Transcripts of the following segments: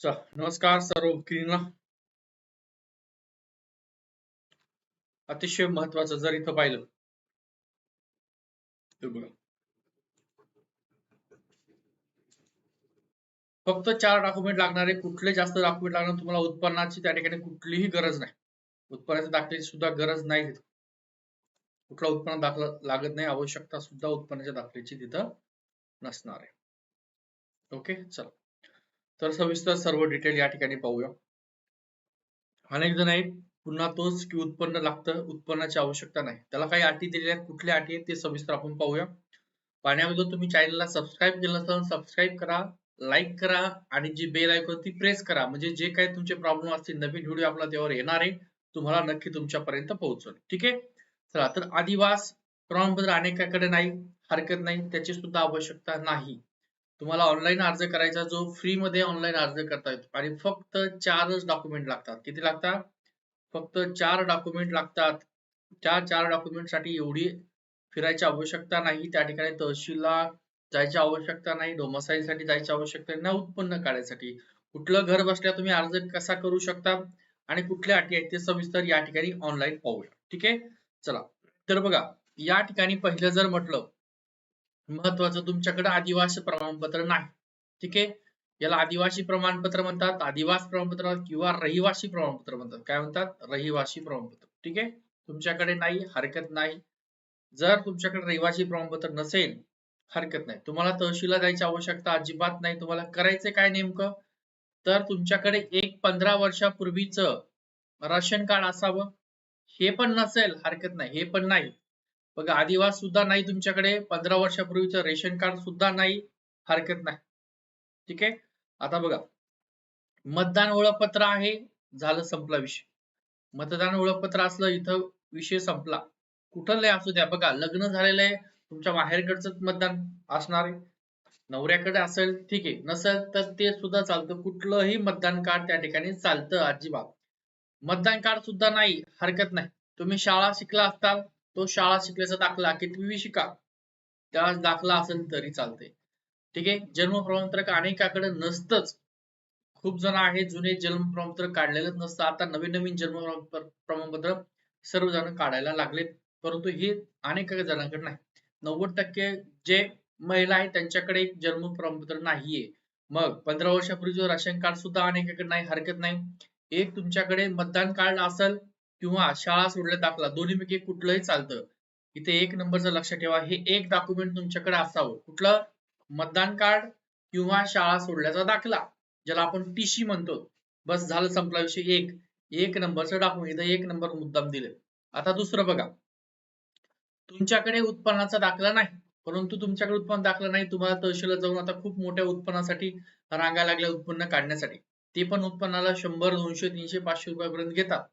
नमस्कार सर्व वकिलींना अतिशय महत्वाचं जर इथं पाहिलं बघा फक्त चार डॉक्युमेंट लागणारे कुठले जास्त डॉक्युमेंट लागणार तुम्हाला उत्पन्नाची त्या ठिकाणी कुठलीही गरज नाही. उत्पन्नाच्या दाखल्याची सुद्धा गरज नाही तिथं. कुठला उत्पन्न दाखला लागत नाही आवश्यकता सुद्धा उत्पन्नाच्या दाखल्याची तिथं नसणार आहे. ओके चला. तर सविस्तर सर्व डिटेल या ठिकाणी पाहूया. अनेक जण आहेत पुन्हा तोच की उत्पन्न लागतं उत्पन्नाची आवश्यकता नाही. त्याला काही अटी दिलेल्या कुठल्या अटी आहेत ते सविस्तर आपण पाहूया. पाण्याबद्दल तुम्ही चॅनलला सबस्क्राईब केलं असेल सबस्क्राईब करा लाईक करा आणि जी बेल आयकॉन ती प्रेस करा. म्हणजे जे काही तुमचे प्रॉब्लेम असतील नवीन व्हिडिओ आपला त्यावर येणार आहे तुम्हाला नक्की तुमच्यापर्यंत पोहोचवेल ठीक आहे? चला तर आदिवास प्रमाणपत्र अनेकाकडे नाही हरकत नाही त्याची सुद्धा आवश्यकता नाही. तुम्हाला ऑनलाईन अर्ज करायचा जो फ्री मध्ये ऑनलाईन अर्ज करता येतो. आणि फक्त चारच डॉक्युमेंट लागतात. किती लागतात? फक्त चार डॉक्युमेंट लागतात. त्या चार डॉक्युमेंटसाठी एवढी फिरायची आवश्यकता नाही. त्या ठिकाणी तहसीलला जायची आवश्यकता नाही. डोमसाईल साठी जायची आवश्यकता नाही. ना उत्पन्न काढायसाठी. कुठलं घर बसल्या तुम्ही अर्ज कसा करू शकता? आणि कुठल्या अटी आहेत ते सविस्तर या ठिकाणी ऑनलाईन पाहूया. ठीक आहे? चला. तर बघा या ठिकाणी पहिलं जर म्हटलं महत्वाचं तुमच्याकडे आदिवासी प्रमाणपत्र नाही. ठीक आहे? याला आदिवासी प्रमाणपत्र म्हणतात आदिवास प्रमाणपत्र किंवा रहिवासी प्रमाणपत्र म्हणतात. काय म्हणतात? रहिवासी प्रमाणपत्र. ठीक आहे? तुमच्याकडे नाही हरकत नाही. जर तुमच्याकडे रहिवासी प्रमाणपत्र नसेल हरकत नाही. तुम्हाला तहसीलला जायची आवश्यकता अजिबात नाही. तुम्हाला करायचं काय नेमकं? तर तुमच्याकडे एक पंधरा वर्षापूर्वीच राशन कार्ड असावं. हे पण नसेल हरकत नाही. हे पण नाही. बघा आदिवास सुद्धा नाही तुमच्याकडे पंधरा वर्षापूर्वीचं रेशन कार्ड सुद्धा नाही हरकत नाही. ठीक आहे? आता बघा मतदान ओळखपत्र आहे झालं संपला विषय. मतदान ओळखपत्र असलं इथं विषय संपला. कुठलंही असू द्या बघा लग्न झालेलं आहे तुमच्या माहेरकडचं मतदान असणार आहे. नवऱ्याकडे असेल ठीक आहे. नसेल तर ते सुद्धा चालतं. कुठलंही मतदान कार्ड त्या ठिकाणी चालतं अजिबात. मतदान कार्ड सुद्धा नाही हरकत नाही. तुम्ही शाळा शिकला असताल तो शाळा शिकल्याचा दाखला कितवी शिका. त्या दाखला असेल तरी चालते ठीक आहे? जन्म प्रमाणपत्र अनेकाकडे नसतंच. खूप जण आहे जुने जन्म प्रमाणपत्र काढलेलंच नसतं. आता नवीन नवीन जन्म प्रमाणपत्र सर्वजण काढायला लागलेत. परंतु हे अनेक जणांकडे नाही. नव्वद टक्के जे महिला आहेत त्यांच्याकडे जन्म प्रमाणपत्र नाहीये. मग पंधरा वर्षापूर्वीचं राशन कार्ड सुद्धा अनेकाकडे नाही हरकत नाही. एक तुमच्याकडे मतदान कार्ड असेल किंवा शाळा सोडल्या दाखला दोन्हीपैकी कुठलंही चालतं. इथे एक नंबरचं लक्षात ठेवा हे एक डॉक्युमेंट तुमच्याकडे असावं. कुठलं? मतदान कार्ड किंवा शाळा सोडल्याचा दाखला ज्याला आपण टीसी म्हणतो. बस झालं संपला विषय एक. एक नंबरचं डॉक्युमेंट इथं एक नंबर मुद्दाम दिले आता दुसरं बघा. तुमच्याकडे उत्पन्नाचा दाखला नाही परंतु तुमच्याकडे उत्पन्न दाखला नाही तुम्हाला तहसीलला जाऊन आता खूप मोठ्या उत्पन्नासाठी रांगा लागल्या उत्पन्न काढण्यासाठी. ते पण उत्पन्नाला शंभर दोनशे तीनशे पाचशे रुपयापर्यंत घेतात.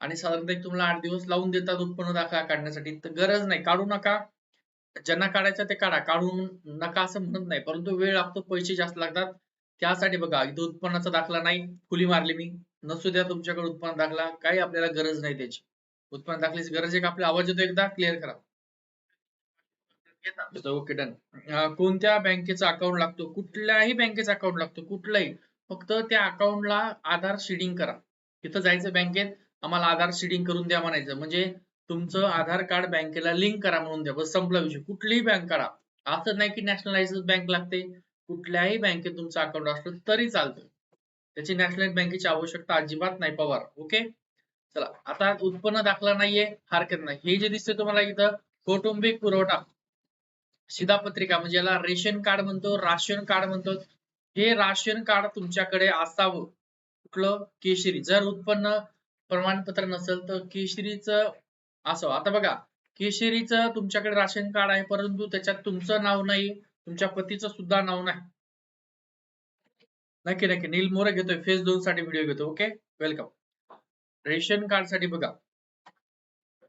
आणि साधारणतः तुम्हाला आठ दिवस लावून देतात उत्पन्न दाखला काढण्यासाठी. तर गरज नाही. काढू नका. ज्यांना काढायचं ते काढा. काढून नका असं म्हणत नाही. परंतु वेळ लागतो पैसे जास्त लागतात. त्यासाठी बघा इथं उत्पन्नाचा दाखला नाही. खुली मारली मी. नसू द्या तुमच्याकडे उत्पन्न दाखला. काही आपल्याला गरज नाही त्याची. उत्पन्न दाखल्याची गरज आहे का? आपला आवाज येतो एकदा. क्लिअर करा. ओके डन कोणत्या बँकेचा अकाउंट लागतो? कुठल्याही बँकेचा अकाउंट लागतो. कुठलाही. फक्त त्या अकाउंटला आधार शेडिंग करा. तिथं जायचं बँकेत आम्हाला आधार सीडिंग करून द्या म्हणायचं. म्हणजे तुमचं आधार कार्ड बँकेला लिंक करा म्हणून द्या. बस संपला विषय. कुठलीही बँक काढा असं नाही की नॅशनलाइज बँक लागते. कुठल्याही बँकेत तुमचं अकाउंट असलं तरी चालतं. त्याची नॅशनलाइज बँकेची आवश्यकता अजिबात नाही पवार. ओके चला. आता उत्पन्न दाखला नाहीये हरकत नाही. हे जे दिसते तुम्हाला इथं कौटुंबिक पुरवठा. शिधापत्रिका म्हणजे याला रेशन कार्ड म्हणतो राशन कार्ड म्हणतो. हे राशन कार्ड तुमच्याकडे असावं. कुठलं? केशरी. जर उत्पन्न प्रमाणपत्र नसेल तर केशरीचं असं. आता बघा केशरीचं तुमच्याकडे राशन कार्ड आहे परंतु त्याच्यात तुमचं नाव नाही तुमच्या पतीचं सुद्धा नाव नाही. नक्की नक्की. नील मोरे घेतोय. फेस दोन साठी व्हिडिओ घेतो ओके वेलकम रेशन कार्डसाठी बघा.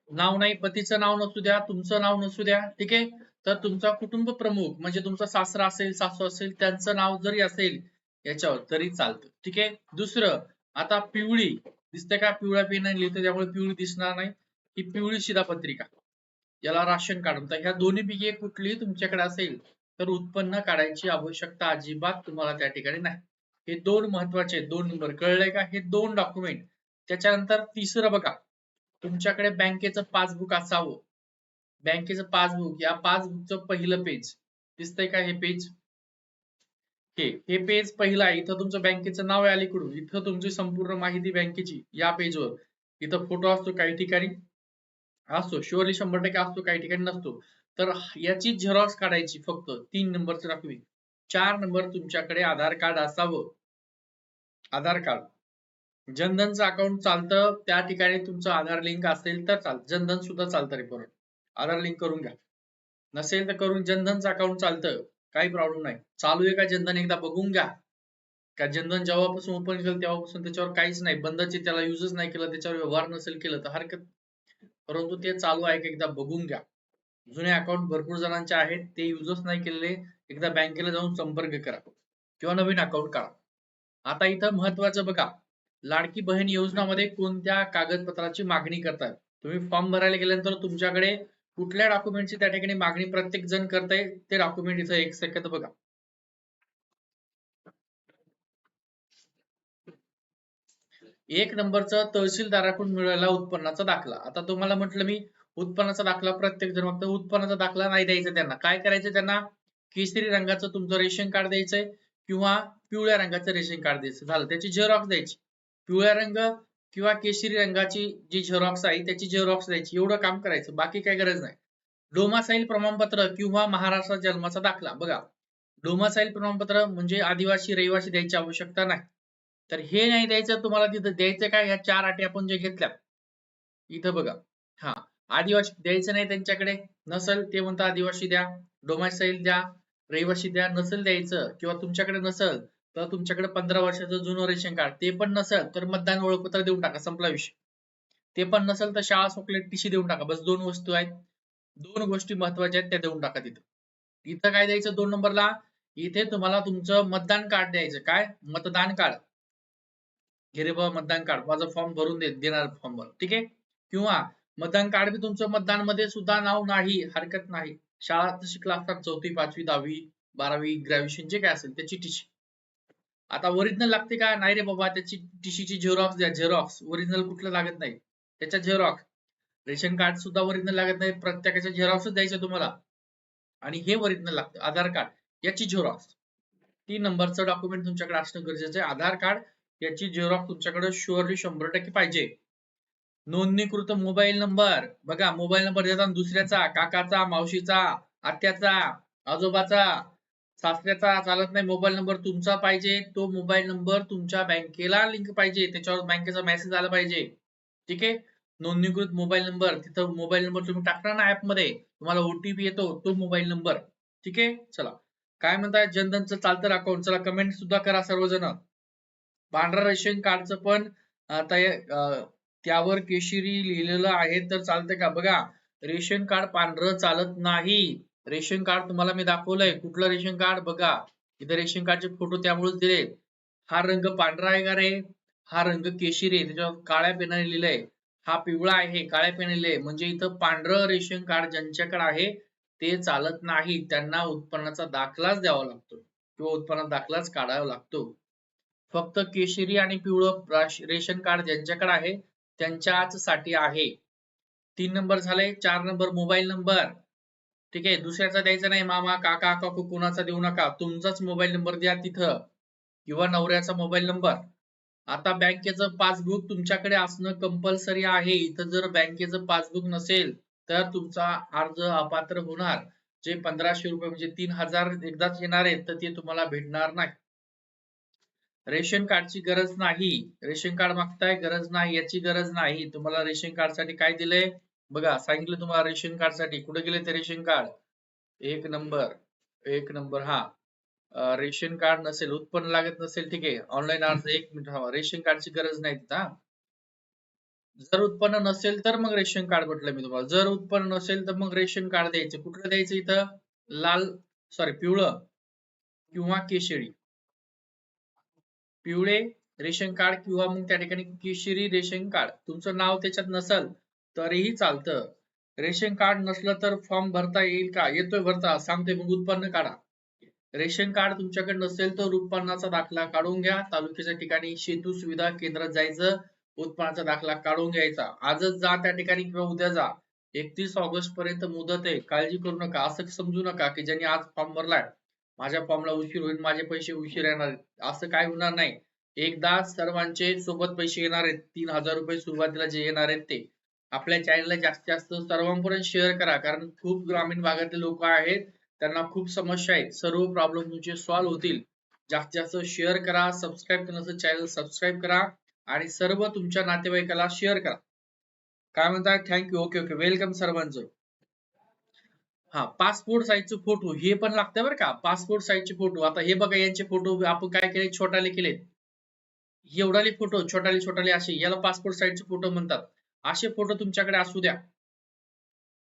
नाव नाही पतीचं नाव नसू द्या तुमचं नाव नसू द्या ठीक आहे? तर तुमचा कुटुंब प्रमुख म्हणजे तुमचा सासरा असेल सासू असेल त्यांचं नाव जरी असेल याच्यावर तरी चालतं ठीक आहे? दुसरं आता पिवळी. दिसतंय का पिवळ्या पेनाने लिहितं त्यामुळे पिवळी दिसणार नाही. ही पिवळी शिधापत्रिका. याला राशन कार्ड म्हणतात. ह्या दोन्ही पैकी कुठलीही तुमच्याकडे असेल तर उत्पन्न काढायची आवश्यकता अजिबात तुम्हाला त्या ठिकाणी नाही. हे दोन महत्त्वाचे दोन नंबर कळलंय का? हे दोन डॉक्युमेंट त्याच्यानंतर तिसरं बघा. तुमच्याकडे बँकेचं पासबुक असावं. बँकेचं पासबुक या पासबुकचं पहिलं पेज दिसतंय का हे पेज हे हे पेज पहिला आहे. इथं तुमचं बँकेचं नाव आहे अलीकडून. इथं तुमची संपूर्ण माहिती बँकेची या पेजवर इथं फोटो असतो काही ठिकाणी. असतो. शुअरली शंभर टक्के असतो काही ठिकाणी नसतो. तर याची झेरॉक्स काढायची फक्त तीन नंबरची दाखवी चार नंबर तुमच्याकडे आधार कार्ड असावं. आधार कार्ड. जनधनचं अकाउंट चालतं त्या ठिकाणी तुमचं आधार लिंक असेल तर चाल जनधन सुद्धा चालतं रे परत आधार लिंक करून घ्या. नसेल तर करून जनधनचं अकाउंट चालतं. काही प्रॉब्लेम नाही. चालू आहे का जनधन एकदा बघून घ्या. का जनधन जेव्हापासून ओपन केलं तेव्हापासून त्याच्यावर काहीच नाही. बंदचे त्याला युजच नाही केलं त्याच्यावर व्यवहार नसेल केलं तर हरकत. परंतु ते चालू आहे का एकदा बघून घ्या. जुने अकाउंट भरपूर जणांचे आहेत ते युजच नाही केलेले. एकदा बँकेला जाऊन संपर्क करा. किंवा नवीन अकाउंट काढा. आता इथं महत्वाचं बघा. लाडकी बहीण योजनामध्ये कोणत्या कागदपत्राची मागणी करतात तुम्ही फॉर्म भरायला गेल्यानंतर तुमच्याकडे कुठल्या डॉक्युमेंटची त्या ठिकाणी मागणी प्रत्येक जण करताय ते डॉक्युमेंट इथं एक सेकंद बघा. एक नंबरचा तहसीलदाराकडून मिळालेला उत्पन्नाचा दाखला. आता तुम्हाला म्हटलं मी उत्पन्नाचा दाखला प्रत्येक जण फक्त उत्पन्नाचा दाखला नाही द्यायचा त्यांना. काय करायचं त्यांना? केसरी रंगाचं तुमचं रेशन कार्ड द्यायचंय किंवा पिवळ्या रंगाचं रेशन कार्ड द्यायचं. झालं. त्याची झेरॉक्स द्यायची. पिवळ्या रंग किंवा केशरी रंगाची जी झेरॉक्स आहे त्याची झेरॉक्स द्यायची एवढं काम करायचं बाकी काही गरज नाही. डोमासाईल प्रमाणपत्र किंवा महाराष्ट्र जन्माचा दाखला बघा. डोमासाईल प्रमाणपत्र म्हणजे आदिवासी रहिवासी द्यायची आवश्यकता नाही. तर हे नाही द्यायचं तुम्हाला तिथं द्यायचं काय? ह्या चार अटी आपण जे घेतल्या इथं बघा. हा. आदिवासी द्यायचं नाही त्यांच्याकडे नसल ते म्हणतात आदिवासी द्या डोमासाईल द्या रहिवासी द्या नसेल द्यायचं किंवा तुमच्याकडे नसल तर तुमच्याकडे पंधरा वर्षाचं जुनं रेशन कार्ड ते पण नसेल तर मतदान ओळखपत्र देऊन टाका संपला विषय. ते पण नसेल तर शाळा चॉकलेट टीशी देऊन टाका. बस दोन वस्तू आहेत. दोन गोष्टी महत्त्वाच्या आहेत त्या देऊन टाका तिथं. इथं काय द्यायचं दोन नंबरला? इथे तुम्हाला तुमचं मतदान कार्ड द्यायचं. काय? मतदान कार्ड. घेरे बाबा मतदान कार्ड. माझा फॉर्म भरून दे देणार फॉर्म ठीक आहे? किंवा मतदान कार्ड बी तुमचं मतदानमध्ये सुद्धा नाव नाही हरकत नाही. शाळा शिकला असतात चौथी पाचवी दहावी बारावी ग्रॅज्युएशन जे काय असेल त्याची टीशी आता ओरिजिनल लागते का? नाही रे बाबा त्याची टीशीची झेरॉक्स द्या झेरॉक्स ओरिजिनल कुठलं लागत नाही. त्याच्या झेरॉक्स रेशन कार्ड सुद्धा ओरिजिनल लागत नाही. प्रत्येकाच्या झेरॉक्स द्यायचं तुम्हाला. आणि हे ओरिजिनल लागतं. आधार कार्ड याची झेरॉक्स तीन नंबरचं डॉक्युमेंट तुमच्याकडे असणं गरजेचं आहे. आधार कार्ड याची झेरॉक्स तुमच्याकडे शुअरली शंभर टक्के पाहिजे. नोंदणीकृत मोबाईल नंबर बघा मोबाईल नंबर देताना दुसऱ्याचा काकाचा मावशीचा आत्याचा आजोबाचा. सासऱ्याचा चालत नाही मोबाईल नंबर तुमचा पाहिजे तो मोबाईल नंबर तुमच्या बँकेला लिंक पाहिजे त्याच्यावर बँकेचा मेसेज आला पाहिजे. ठीक आहे? नोंदणीकृत मोबाईल नंबर तिथं मोबाईल नंबर तुम्ही टाकणार ना ऍपमध्ये तुम्हाला ओटीपी येतो तो मोबाईल नंबर ठीक आहे? चला. काय म्हणताय? जनधनचं चालतं अकाउंट चला कमेंट सुद्धा करा सर्वजण. पांढरा रेशन कार्डचं पण आता त्यावर केशरी लिहिलेलं आहे तर चालतंय का? बघा रेशन कार्ड पांढरं चालत नाही. रेशन कार्ड तुम्हाला मी दाखवलंय. कुठलं रेशन कार्ड? बघा. इथे रेशन कार्डचे फोटो त्यामुळेच दिले. हा रंग पांढरा आहे का रे? हा रंग केशरी आहे. त्याच्यावर काळ्या पेनाने लिहिलंय. हा पिवळा आहे. काळ्या पेनाने म्हणजे इथं पांढरं रेशन कार्ड ज्यांच्याकडे आहे ते चालत नाही. त्यांना उत्पन्नाचा दाखलाच द्यावा लागतो किंवा उत्पन्नाचा दाखलाच काढावा लागतो. फक्त केशरी आणि पिवळं रेशन कार्ड ज्यांच्याकडे आहे त्यांच्याच साठी आहे. तीन नंबर झाले. चार नंबर मोबाईल नंबर. ठीक आहे? दुसऱ्याचा द्यायचा नाही मामा काका काकू कुणाचा देऊ नका. तुमचाच मोबाईल नंबर द्या तिथं. किंवा नवऱ्याचा मोबाईल नंबर. आता बँकेचं पासबुक तुमच्याकडे असणं कंपल्सरी आहे. इथं जर बँकेचं पासबुक नसेल तर तुमचा अर्ज अपात्र होणार. जे पंधराशे रुपये म्हणजे तीन हजार एकदाच येणार आहेत तर ते तुम्हाला भेटणार नाही. रेशन कार्डची गरज नाही. रेशन कार्ड मागताय गरज नाही. याची गरज नाही. तुम्हाला रेशन कार्डसाठी काय दिलंय? बघा सांगितलं तुम्हाला रेशन कार्डसाठी. कुठे गेले ते रेशन कार्ड एक नंबर एक नंबर हा. रेशन कार्ड नसेल उत्पन्न लागत नसेल ठीक आहे. ऑनलाईन अर्ज एक मिनिट हवा रेशन कार्डची गरज नाही तिथं जर उत्पन्न नसेल तर मग रेशन कार्ड म्हटलं मी तुम्हाला. जर उत्पन्न नसेल तर मग रेशन कार्ड द्यायचं. कुठलं द्यायचं इथं? लाल सॉरी पिवळं किंवा केशरी. पिवळे रेशन कार्ड किंवा मग त्या ठिकाणी केशरी रेशन कार्ड तुमचं नाव त्याच्यात नसल तरीही चालतं. रेशन कार्ड नसलं तर फॉर्म भरता येईल का? येतोय भरता सांगतोय मग उत्पन्न काढा. रेशन कार्ड तुमच्याकडे नसेल तर उत्पन्नाचा दाखला काढून घ्या. तालुक्याच्या ठिकाणी शेतू सुविधा केंद्रात जायचं उत्पन्नाचा दाखला काढून घ्यायचा. आजच जा त्या ठिकाणी किंवा उद्या जा. एकतीस ऑगस्ट पर्यंत मुदत आहे. काळजी करू नका. असं समजू नका की ज्यांनी आज फॉर्म भरलाय माझ्या फॉर्मला उशीर होईल माझे पैसे उशीर येणार असं काय होणार नाही. एकदा सर्वांचे सोबत पैसे येणार आहेत. तीन हजार रुपये सुरुवातीला जे येणार आहेत ते. आपल्या चॅनलला जास्तीत जास्त सर्वांपर्यंत शेअर करा. कारण खूप ग्रामीण भागातले लोक आहेत त्यांना खूप समस्या आहेत. सर्व प्रॉब्लेम तुमचे सॉल्व्ह होतील. जास्तीत जास्त शेअर करा सबस्क्राईब करण्याचं चॅनल सबस्क्राईब करा आणि सर्व तुमच्या नातेवाईकाला शेअर करा. काय म्हणताय थँक्यू ओके ओके वेलकम सर्वांचं. हा पासपोर्ट साईजचे फोटो हे पण लागतं बरं का? पासपोर्ट साईजचे फोटो आता हे बघा यांचे फोटो आपण काय केले? छोटाले केलेत. एवढाले फोटो छोटाले छोटाले असे. याला पासपोर्ट साईजचे फोटो म्हणतात. असे फोटो तुमच्याकडे असू द्या.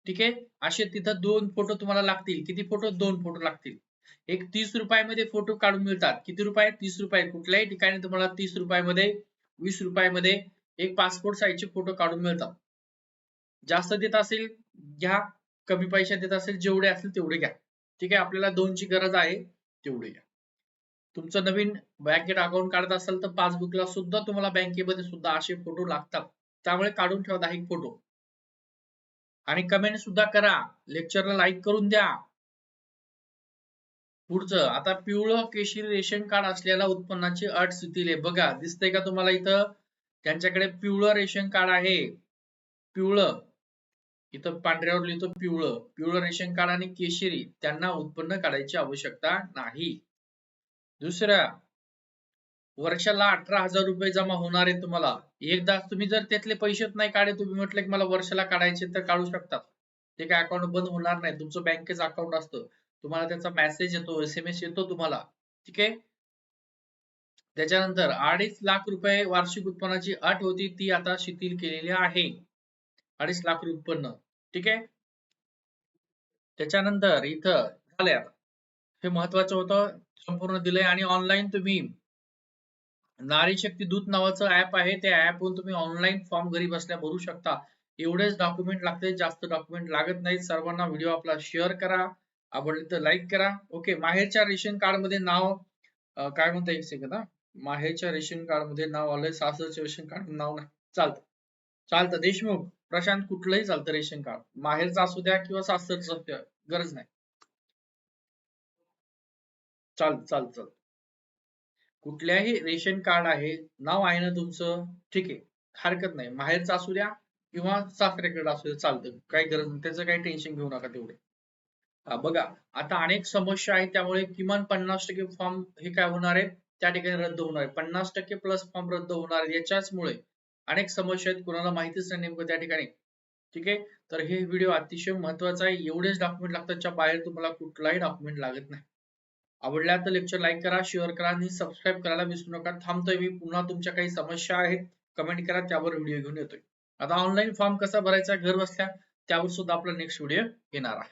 ठीक आहे? असे तिथं दोन फोटो तुम्हाला लागतील. किती फोटो दोन फोटो लागतील. एक तीस रुपयामध्ये फोटो काढून मिळतात. किती रुपये? तीस रुपये. कुठल्याही ठिकाणी तुम्हाला तीस रुपयामध्ये वीस रुपयामध्ये एक पासपोर्ट साईजचे फोटो काढून मिळतात. जास्त देत असेल घ्या. कमी पैशात देत असेल जेवढे असेल तेवढे घ्या. ठीक आहे? आपल्याला दोनची गरज आहे तेवढे घ्या. तुमचं नवीन बँकेत अकाउंट काढत असेल तर पासबुकला सुद्धा तुम्हाला बँकेमध्ये सुद्धा असे फोटो लागतात. त्यामुळे काढून ठेवा एक फोटो आणि कमेंट सुद्धा करा. लेक्चरला लाईक करून द्या. पुढचं आता पिवळं केशरी रेशन कार्ड असलेल्या उत्पन्नाची अट स्थिती बघा दिसतंय का तुम्हाला इथं? त्यांच्याकडे पिवळं रेशन कार्ड आहे. पिवळं. इथं पांढऱ्यावर लिहितो पिवळं. पिवळं रेशन कार्ड आणि केशरी त्यांना उत्पन्न काढायची आवश्यकता नाही. दुसऱ्या वर्षाला अठरा हजार रुपये जमा होणार आहे तुम्हाला. एकदा तुम्ही जर त्यातले पैसेच नाही काढे तुम्ही म्हटलं की मला वर्षाला काढायचे तर काढू शकतात. ते काय अकाउंट बंद होणार नाही. तुमचं बँकेचं अकाउंट असतं. तुम्हाला त्याचा मेसेज येतो एसएमएस येतो तुम्हाला. ठीक आहे? त्याच्यानंतर अडीच लाख रुपये वार्षिक उत्पन्नाची अट होती ती आता शिथिल केलेली आहे. अडीच लाख उत्पन्न. ठीक आहे? त्याच्यानंतर इथं झाल्या हे महत्वाचं होतं. संपूर्ण दिलंय आणि ऑनलाईन तुम्ही नारी शक्ती दूत नावाचं ऍप आहे. त्या ऍपवरून तुम्ही ऑनलाईन फॉर्म घरी बसल्या भरू शकता. एवढेच डॉक्युमेंट लागते. जास्त डॉक्युमेंट लागत नाहीत. सर्वांना व्हिडिओ आपला शेअर करा. आवडले तर लाईक करा. ओके माहेरच्या रेशन कार्डमध्ये नाव काय म्हणता एक सेकंद माहेरच्या रेशन कार्डमध्ये नाव आलंय. सासरच्या रेशन कार्ड नाव नाही. चालतं. चालतं. देशमुख प्रशांत कुठलंही चालतं रेशन कार्ड माहेरचं असू द्या किंवा सासरचं गरज नाही. चाल चाल चाल कुठल्याही रेशन कार्ड आहे नाव आहे ना तुमचं ठीक आहे हरकत नाही. माहेरचं असू द्या किंवा सासऱ्याकडे असू द्या चालतं. काही गरज नाही. त्याचं काही टेन्शन घेऊ नका तेवढे. बघा आता अनेक समस्या आहेत त्यामुळे किमान पन्नास टक्के फॉर्म हे काय होणार आहे त्या ठिकाणी रद्द होणार आहे पन्नास टक्के प्लस फॉर्म रद्द होणार आहे याच्याच मुळे अनेक समस्या आहेत. कुणाला माहितीच नाही नेमकं त्या ठिकाणी. ठीक आहे? तर हे व्हिडिओ अतिशय महत्त्वाचा आहे. एवढेच डॉक्युमेंट लागतात बाहेर तुम्हाला कुठलाही डॉक्युमेंट लागत नाही. आवडल्या तर लेक्चर लाईक करा शेअर करा आणि सबस्क्राईब करायला विसरू नका. थांबतोय मी पुन्हा तुमच्या काही समस्या आहेत कमेंट करा त्यावर व्हिडिओ घेऊन येतोय. आता ऑनलाईन फॉर्म कसा भरायचा घर बसल्या त्यावर सुद्धा आपला नेक्स्ट व्हिडिओ येणार आहे.